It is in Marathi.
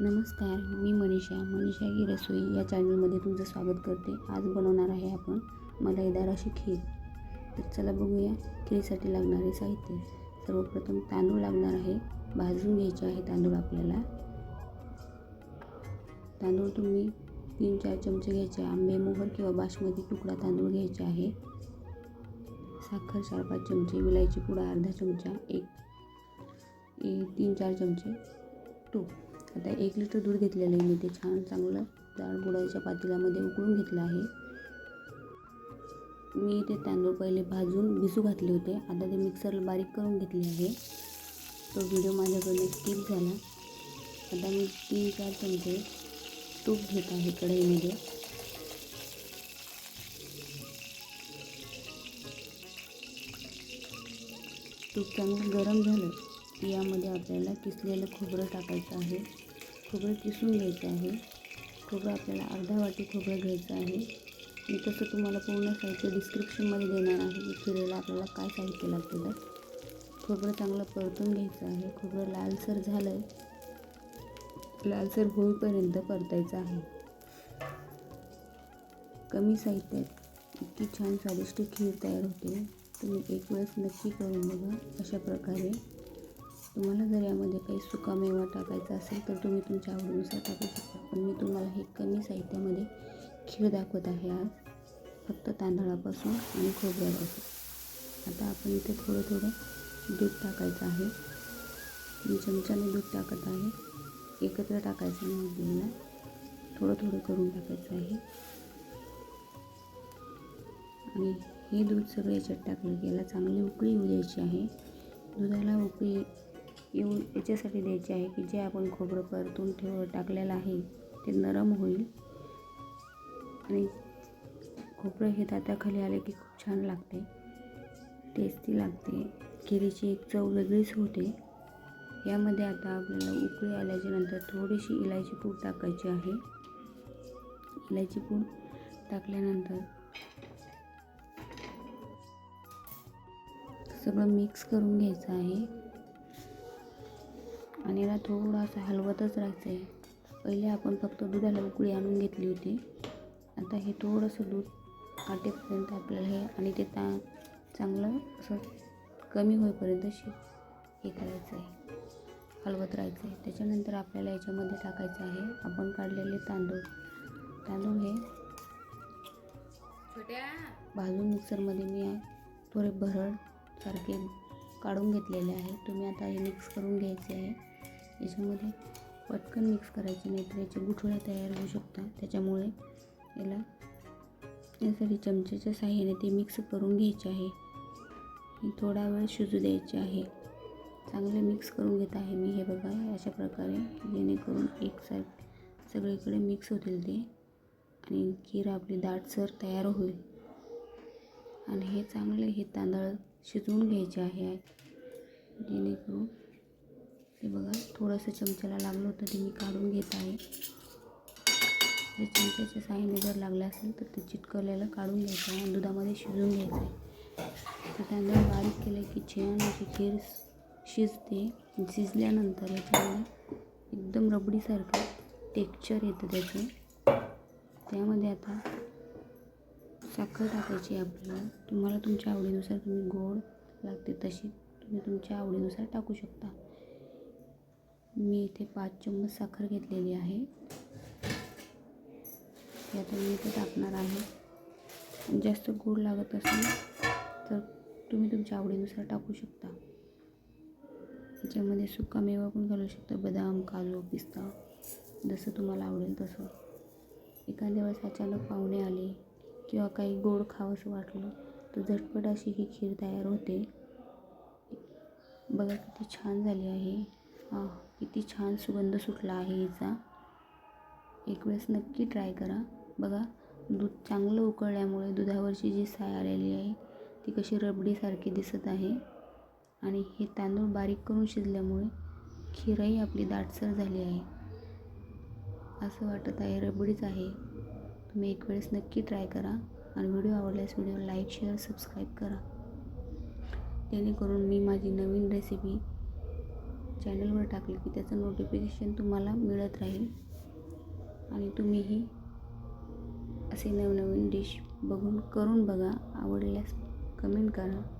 नमस्कार मी मनीषा. मनीषा ही रसोई या चॅनलमध्ये तुमचं स्वागत करते. आज बनवणार आहे आपण मलाईदार अशी खीर. तर चला बघूया खीरसाठी लागणारे साहित्य. सर्वप्रथम तांदूळ लागणार आहे. भाजून घ्यायचे आहे तांदूळ आपल्याला. तांदूळ तुम्ही तीन चार चमचे घ्यायचे. आंबे मोहर किंवा बासमती तुकडा तांदूळ घ्यायचे आहे. साखर चार पाच चमचे विलायची पुडा अर्धा चमचा एक ए तीन चार चमचे तूप. आता एक लिटर दूध घेतलेलं आहे मी. ते छान चांगलं जाड बुडाच्या पातेल्यामध्ये उकळून घेतलं आहे. मी ते तांदूळ पहिले भाजून भिजू घातले होते. आता ते मिक्सरला बारीक करून घेतले आहे. तो व्हिडिओ माझ्याकडनं स्किप झाला. आता मी तीन चार चमचे तूप घेत आहे कढईमध्ये. तूप चांगलं गरम झालं. की यामध्ये आपल्याला किसलेलं खोबरं टाकायचं आहे. खोबरं किसून घ्यायचं आहे. खोबरं आपल्याला अर्धा वाटी खोबरं घ्यायचं आहे. मी तसं तुम्हाला पूर्ण साहित्य डिस्क्रिप्शनमध्ये देणार आहे की खिरेला आपल्याला काय साहित्य लागतं तर खोबरं चांगलं परतून घ्यायचं आहे. खोबरं लालसर झालं आहे लालसर होईपर्यंत परतायचं आहे. कमी साहित्यात इतकी छान स्वादिष्ट खीर तयार होते. तुम्ही एक वेळेस नक्की करून बघा अशा प्रकारे. तुम्हाला जर यामध्ये काही सुकामेवा टाकायचा असेल तर तुम्ही तुमच्या आवडीनुसार टाकू शकता. पण मी तुम्हाला हे कमी साहित्यामध्ये खीर दाखवत आहे आज. फक्त तांदळापासून आणि खोबऱ्यापासून. आता आपण इथे थोडं थोडं दूध टाकायचं आहे. मी चमच्याने दूध टाकत आहे. एकत्र टाकायचं नाही आपल्याला थोडं थोडं करून टाकायचं आहे. आणि हे दूध सगळं याच्यात टाकलं की याला चांगली उकळी येऊ द्यायची आहे. दुधाला उकळी येऊन याच्यासाठी द्यायचे आहे की जे आपण खोबरं परतून ठेव टाकलेलं आहे ते नरम होईल. आणि खोबरं हे दाताखाली आले की खूप छान लागते. टेस्टी लागते. खिरीची एक चव वेगळीच होते. यामध्ये आता आपल्याला उकळी आल्याच्यानंतर थोडीशी इलायची पूड टाकायची आहे. इलायची पूड टाकल्यानंतर सगळं मिक्स करून घ्यायचं आहे. आणि याला थोडंसं हलवतच राहायचं आहे पहिले आपण फक्त दुधाला उकळी आणून घेतली होती. आता हे थोडंसं दूध आटेपर्यंत आपल्याला हे आणि ते ता चांगलं असं कमी होईपर्यंत शि हे करायचं आहे हलवत राहायचं आहे त्याच्यानंतर आपल्याला याच्यामध्ये टाकायचं आहे आपण काढलेले तांदूळ. तांदूळ हे भाजून मिक्सरमध्ये मी थोडे भरड सारखे काढून घेतलेले आहे. तुम्ही आता हे मिक्स करून घ्यायचे आहे. याच्यामध्ये पटकन मिक्स करायचे नाही तर याच्या गुठळ्या तयार होऊ शकतात. त्याच्यामुळे याला यासाठी चमच्याच्या साह्याने ते मिक्स करून घ्यायचे आहे. थोडा वेळ शिजू द्यायचे आहे. चांगले मिक्स करून घेत आहे मी हे बघा अशा प्रकारे. जेणेकरून एक साईड सगळीकडे मिक्स होतील ते. आणि खीर आपली दाटसर तयार होईल. आणि हे चांगले हे तांदळ शिजवून घ्यायचे आहे. जेणेकरून हे बघा थोडंसं चमच्याला लागलं होतं ते मी काढून घेत आहे. जर चमच्याच्या साहाय्याने जर लागलं असेल तर ते चिटकवलेलं काढून घ्यायचं आहे आणि दुधामध्ये शिजून घ्यायचं आहे. तर त्यानंतर बारीक केलं की छान अशी खीर शिजते. शिजल्यानंतर याच्यामध्ये एकदम रबडीसारखं टेक्स्चर येतं त्याचं. त्यामध्ये आता साखर टाकायची आपल्याला. तुम्हाला तुमच्या आवडीनुसार तुम्ही गोड लागते तशी तुम्ही तुमच्या आवडीनुसार टाकू शकता. मी इथे पाच चम्मच साखर घेतलेली आहे. आता मी इथे टाकणार आहे. जास्त गोड लागत असेल तर तुम्ही तुमच्या आवडीनुसार टाकू शकता. त्याच्यामध्ये सुका मेवा पण घालू शकता बदाम काजू पिस्ता जसं तुम्हाला आवडेल तसं. एखाद्या वेळेस अचानक पाहुणे आले किंवा काही गोड खावंसं वाटलं तर झटपट अशी ही खीर तयार होते. बघा किती छान झाली आहे. हा किती छान सुगंध सुटला आहे हिचा. एक वेळेस नक्की ट्राय करा. बघा दूध चांगलं उकळल्यामुळे दुधावरची जी साय आलेली आहे ती कशी रबडीसारखी दिसत आहे. आणि हे तांदूळ बारीक करून शिजल्यामुळे खीरही आपली दाटसर झाली आहे. असं वाटत आहे रबडीच आहे. तुम्ही एक वेळेस नक्की ट्राय करा आणि व्हिडिओ आवडल्यास व्हिडिओ लाईक शेअर सबस्क्राईब करा. जेणेकरून मी माझी नवीन रेसिपी चॅनलवर टाकले की त्याचं नोटिफिकेशन तुम्हाला मिळत राहील. आणि तुम्हीही असे नवनवीन डिश बघून करून बघा. आवडल्यास कमेंट करा.